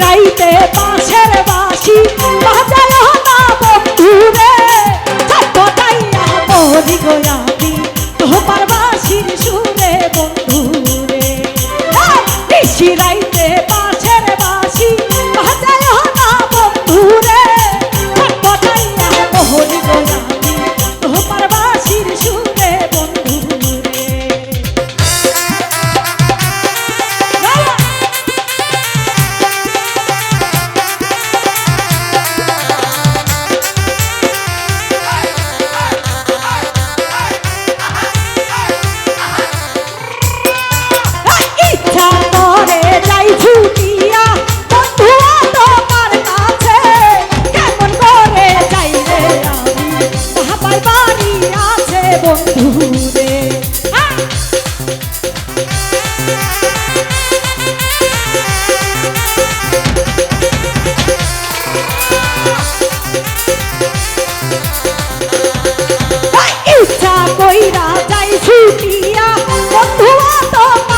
রাইতে বাঁশের বাসি বাজালো না বন্ধু রে কথাই মরি গোয়া যাই ছুটিয়া বন্ধু তোমার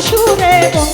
সুরে বন্ধু